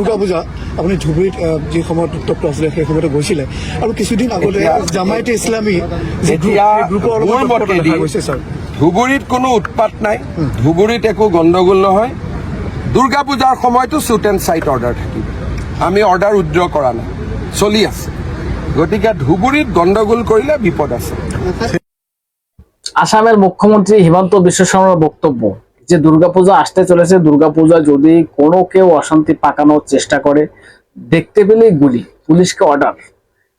দুৰ্গা পূজা আপুনি ধুবুৰীত যি সময়ত উত্তপ্ত আছিলে সেই সময়তে গৈছিলে। আৰু কিছুদিন আগতে জামায়াতে ইছলামী ধুবুৰীত কোনো উৎপাত নাই। ধুবুৰীত একো গণ্ডগোল নহয়। দুৰ্গা পূজাৰ সময়তো শ্বুট এণ্ড চাইট অৰ্ডাৰ থাকিব। আমি অৰ্ডাৰ উইড্ৰ কৰা নাই। চলি আছে। গতিকে ধুবুৰীত গণ্ডগোল কৰিলে বিপদ আছে। আসামের মুখ্যমন্ত্রী হিমন্ত বিশ্ব শর্মার বক্তব্য। যে দুর্গাপূজা আসতে চলেছে, দুর্গাপূজা যদি কোনো কেউ অশান্তি পাকানোর চেষ্টা করে, দেখতে পেলেই গুলি, পুলিশকে অর্ডার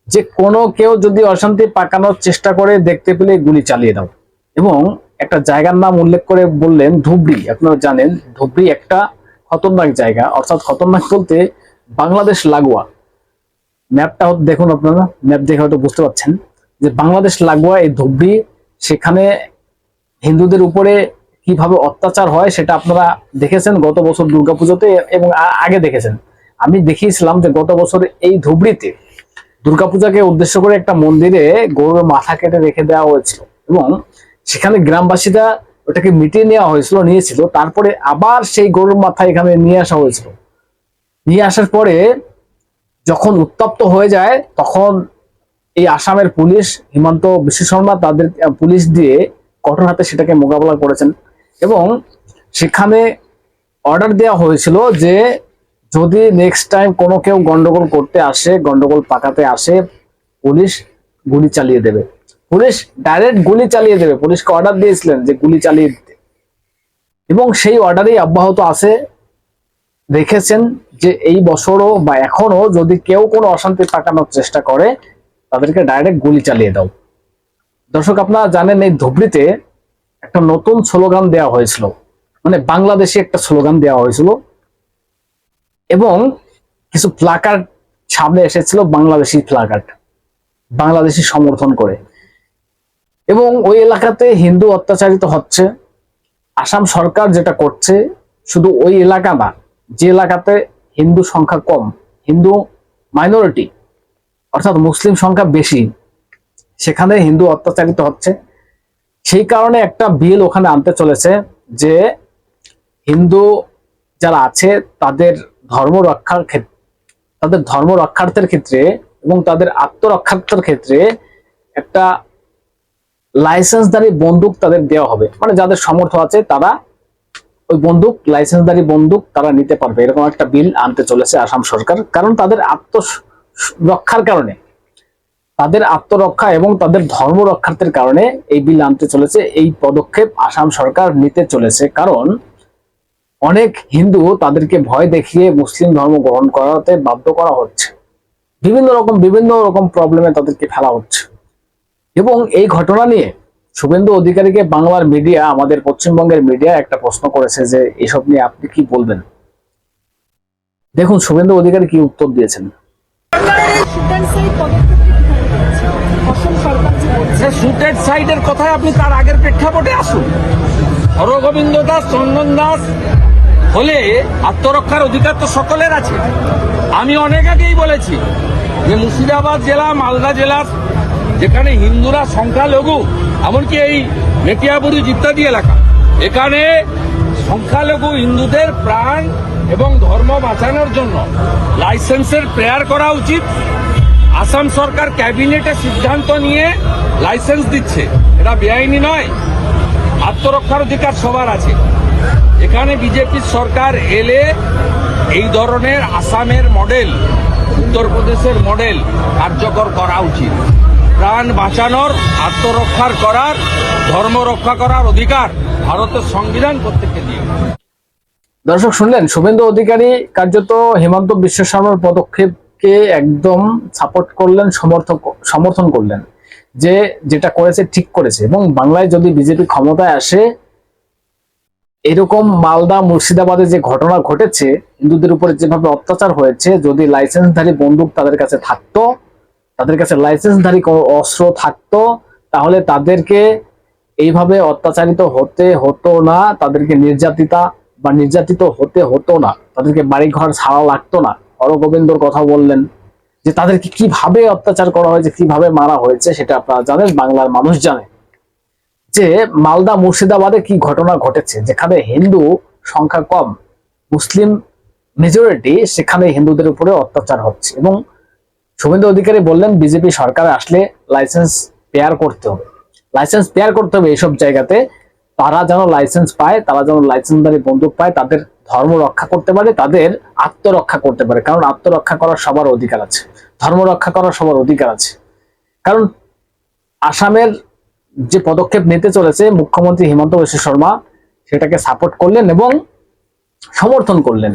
যে কোনো কেউ যদি অশান্তি পাকানোর চেষ্টা করে, দেখতে পেলেই গুলি চালিয়ে দাও। এবং একটা জায়গার নাম উল্লেখ করে বললেন ধুবড়ি, আপনারা জানেন, ধুবড়ি একটা খতরনাক জায়গা, অর্থাৎ খতরনাক বলতে বাংলাদেশ লাগোয়া। ম্যাপটা দেখুন আপনারা, ম্যাপ দেখে হয়তো বুঝতে পারছেন। যে বাংলাদেশ লাগোয়া এই ধুবড়ি, সেখানে হিন্দুদের উপরে কীভাবে অত্যাচার হয় সেটা আপনারা দেখেছেন গত বছর দুর্গাপুজোতে এবং আগে দেখেছেন। আমি দেখিয়েছিলাম যে গত বছর এই ধুবড়িতে দুর্গাপূজাকে উদ্দেশ্য করে একটা মন্দিরে গরুর মাথা কেটে রেখে দেওয়া হয়েছিল এবং সেখানে গ্রামবাসীরা ওটাকে মিটিয়ে নেওয়া হয়েছিল, নিয়েছিল। তারপরে আবার সেই গরুর মাথা এখানে নিয়ে আসা হয়েছিল। নিয়ে আসার পরে যখন উত্তপ্ত হয়ে যায়, তখন এই আসামের পুলিশ, হিমন্ত বিশ্ব শর্মা তাদের পুলিশ দিয়ে কঠোর হাতে সেটাকে মোকাবেলা করেছেন। এবং সেখানে অর্ডার দেওয়া হয়েছিল যে যদি নেক্সট টাইম কোনো কেউ গন্ডগোল করতে আসে, গন্ডগোল পাকাতে আসে, পুলিশ গুলি চালিয়ে দেবে। পুলিশ ডাইরেক্ট গুলি চালিয়ে দেবে। পুলিশকে অর্ডার দিয়েছিলেন যে গুলি চালিয়ে দিতে। এবং সেই অর্ডারই অব্যাহত আছে। দেখেছেন যে এই বছরও বা এখনও যদি কেউ কোনো অশান্তি পাকানোর চেষ্টা করে, তাদেরকে ডাইরেক্ট গুলি চালিয়ে দাও। দর্শক, আপনারা জানেন এই ধুবড়িতে একটা নতুন স্লোগান দেওয়া হয়েছিল। মানে বাংলাদেশি একটা স্লোগান দেওয়া হয়েছিল। এবং কিছু প্লাকার্ড সামনে এসেছিল, বাংলাদেশি প্লাকার্ড বাংলাদেশি সমর্থন করে। এবং ওই এলাকাতে হিন্দু অত্যাচারিত হচ্ছে। আসাম সরকার যেটা করছে, শুধু ওই এলাকা না, যে এলাকাতে হিন্দু সংখ্যা কম, হিন্দু মাইনরিটি অর্থাৎ মুসলিম সংখ্যা বেশি, সেখানে হিন্দু অত্যাচারিত হচ্ছে। সেই কারণে একটা বিল ওখানে আনতে চলেছে যে হিন্দু যারা আছে, তাদের ধর্ম রক্ষার ক্ষেত্রে তাদের ধর্ম রক্ষার্থের ক্ষেত্রে এবং তাদের আত্মরক্ষার্থের ক্ষেত্রে একটা লাইসেন্সধারী বন্দুক তাদের দেওয়া হবে। মানে যাদের সমর্থ আছে, তারা ওই বন্দুক, লাইসেন্সধারী বন্দুক তারা নিতে পারবে। এরকম একটা বিল আনতে চলেছে আসাম সরকার। কারণ তাদের আত্ম রক্ষার কারণে তাদের আত্মরক্ষা এবং তাদের ধর্ম রক্ষার্থের কারণে এই বিল আনতে চলেছে। এই পদক্ষেপ আসাম সরকার নিতে চলেছে। কারণ অনেক হিন্দু তাদেরকে ভয় দেখিয়ে মুসলিম ধর্ম গ্রহণ করাতে বাধ্য করা হচ্ছে। বিভিন্ন রকম বিভিন্ন রকম প্রবলেমে তাদেরকে ফেলা হচ্ছে। এবং এই ঘটনা নিয়ে শুভেন্দু অধিকারীকে বাংলার মিডিয়া আমাদের পশ্চিমবঙ্গের মিডিয়া একটা প্রশ্ন করেছে যে, এসব নিয়ে আপনি কি বলবেন? দেখুন, শুভেন্দু অধিকারী কি উত্তর দিয়েছেন। শুটেড সাইডের কথায় আপনি তার আগের প্রেক্ষাপটে আসুন। হরগোবিন্দ দাস, চন্দন দাস হলে আত্মরক্ষার অধিকার তো সকলের আছে। আমি অনেক আগেই বলেছি যে মুর্শিদাবাদ জেলা, মালদা জেলার যেখানে হিন্দুরা সংখ্যালঘু, এমনকি এই মেটিয়াবুরুজ ইত্যাদি এলাকা, এখানে সংখ্যালঘু হিন্দুদের প্রাণ এবং ধর্ম বাঁচানোর জন্য লাইসেন্সের প্রেয়ার করা উচিত। আসাম সরকার ক্যাবিনেটে সিদ্ধান্ত নিয়ে লাইসেন্স দিচ্ছে। এটা বেআইনি নয়, আত্মরক্ষার অধিকার সবার আছে। এখানে বিজেপির সরকার এলে এই ধরনের আসামের মডেল, উত্তরপ্রদেশের মডেল কার্যকর করা উচিত। প্রাণ বাঁচানোর, আত্মরক্ষার করার, ধর্ম রক্ষা করার অধিকার ভারতের সংবিধান প্রত্যেককে দিয়ে দর্শক, শুনলেন, শুভেন্দু অধিকারী কার্যত হিমন্ত বিশ্ব শর্মার পদক্ষেপকে একদম সাপোর্ট করলেন সমর্থন সমর্থন করলেন। যে যেটা করেছে, ঠিক করেছে। এবং বাংলায় যদি বিজেপি ক্ষমতায় আসে, এরকম মালদা, মুর্শিদাবাদে যে ঘটনা ঘটেছে, হিন্দুদের উপরে যেভাবে অত্যাচার হয়েছে, যদি লাইসেন্সধারী বন্দুক তাদের কাছে থাকতো, তাদের কাছে লাইসেন্সধারী কোনো অস্ত্র থাকতো, তাহলে তাদেরকে এইভাবে অত্যাচারিত হতে হতো না, তাদেরকে নির্যাতিতা বা নির্যাতিত হতে হতো না, তাদেরকে বাড়িঘর ছাড়া লাগতো না। হরগোবিন্দর কথা বললেন। যে তাদেরকে কীভাবে অত্যাচার করা হয়েছে কীভাবে মারা হয়েছে, সেটা আপনারা জানেন, বাংলার মানুষ জানে। যে মালদা মুর্শিদাবাদে কি ঘটনা ঘটেছে, যেখানে হিন্দু সংখ্যা কম, মুসলিম মেজরিটি সেখানে হিন্দুদের উপরে অত্যাচার হচ্ছে। এবং শুভেন্দু অধিকারী বললেন, বিজেপি সরকার আসলে লাইসেন্স পেয়ার করতে হবে। লাইসেন্স পেয়ার করতে হবে এইসব জায়গাতে। তারা যেন লাইসেন্স পায়, তারা যেন লাইসেন্সদারি বন্দুক পায়, তাদের ধর্ম রক্ষা করতে পারে, তাদের আত্মরক্ষা করতে পারে। কারণ আত্মরক্ষা করার সবার অধিকার আছে। ধর্ম রক্ষা করার সবার অধিকার আছে। কারণ আসামের যে পদক্ষেপ নিতে চলেছে মুখ্যমন্ত্রী হিমন্ত বিশ্ব শর্মা, সেটাকে সাপোর্ট করলেন এবং সমর্থন করলেন।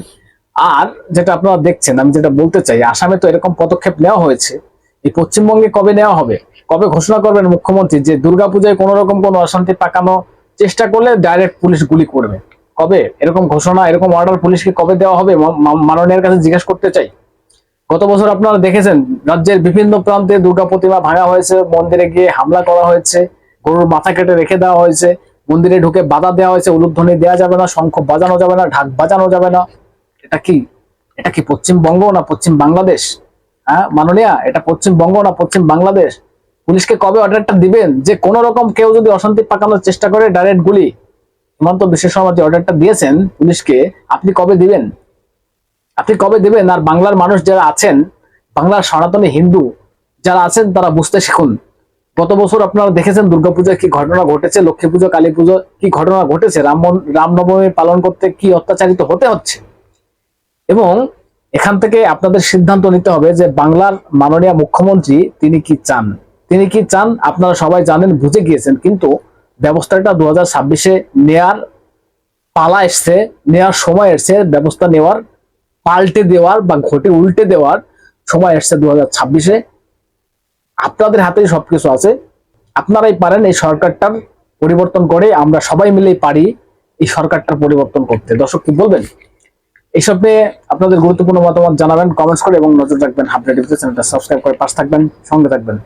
আর যেটা আপনারা দেখছেন, আমি যেটা বলতে চাই, আসামে তো এরকম পদক্ষেপ নেওয়া হয়েছে। এই পশ্চিমবঙ্গে কবে নেওয়া হবে? কবে ঘোষণা করবেন মুখ্যমন্ত্রী যে দুর্গাপূজায় কোনো রকম কোনো অশান্তি পাকানো চেষ্টা করলে ডাইরেক্ট পুলিশ গুলি করবে? কবে? এরকম ঘোষণা, এরকম অর্ডার পুলিশকে কবে দেওয়া হবে? মাননীয়ের কাছে জিজ্ঞেস করতে চাই। গত বছর আপনারা দেখেছেন, রাজ্যের বিভিন্ন প্রান্তে দুর্গা প্রতিমা ভাঙা হয়েছে, মন্দিরে গিয়ে হামলা করা হয়েছে, গরুর মাথা কেটে রেখে দেওয়া হয়েছে, মন্দিরে ঢুকে বাধা দেওয়া হয়েছে, উলুধ্বনি দেওয়া যাবে না, শঙ্খ বাজানো যাবে না, ঢাক বাজানো যাবে না। এটা কি? এটা কি পশ্চিমবঙ্গ না পশ্চিম বাংলাদেশ? হ্যাঁ মাননীয়া, এটা পশ্চিমবঙ্গ না পশ্চিম বাংলাদেশ? পুলিশকে কবে অর্ডারটা দিবেন? যে কোনো রকম কেউ যদি অশান্তি পাকানোর চেষ্টা করে ডাইরেক্ট গুলি। হিমন্ত বিশ্ব শর্মা যে অর্ডারটা দিয়েছেন পুলিশকে, আপনি কবে দিবেন? আপনি কবে দেবেন? আর বাংলার মানুষ যারা আছেন, বাংলার সনাতনী হিন্দু যারা আছেন, তারা বুঝতে শিখুন। গত বছর আপনারা দেখেছেন দুর্গাপূজায় কি ঘটনা ঘটেছে, লক্ষ্মী পুজো, কালী পুজো, কি ঘটনা ঘটেছে? রাম মন- রামনবমী পালন করতে কি অত্যাচারিত হতে হচ্ছে? এবং এখান থেকে আপনাদের সিদ্ধান্ত নিতে হবে যে বাংলার মাননীয় মুখ্যমন্ত্রী তিনি কি চান? তিনি কি চান? আপনারা সবাই জানেন, বুঝে গিয়েছেন। কিন্তু ব্যবস্থাটা দু হাজার ছাব্বিশে নেয়ার পালা এসছে নেওয়ার সময় এসছে, ব্যবস্থা নেওয়ার, পাল্টে দেওয়ার বা ঘটে উল্টে দেওয়ার সময় এসছে দু হাজার ছাব্বিশে। আপনাদের হাতেই সবকিছু আছে। আপনারাই পারেন এই সরকারটার পরিবর্তন করে, আমরা সবাই মিলেই পারি এই সরকারটার পরিবর্তন করতে। দর্শক, কি বলবেন? এইসব নিয়ে আপনাদের গুরুত্বপূর্ণ মতামত জানাবেন কমেন্টস করে এবং নজর রাখবেন। হাবড়া টিভিতে চ্যানেলটা সাবস্ক্রাইব করে পাশ থাকবেন, সঙ্গে থাকবেন।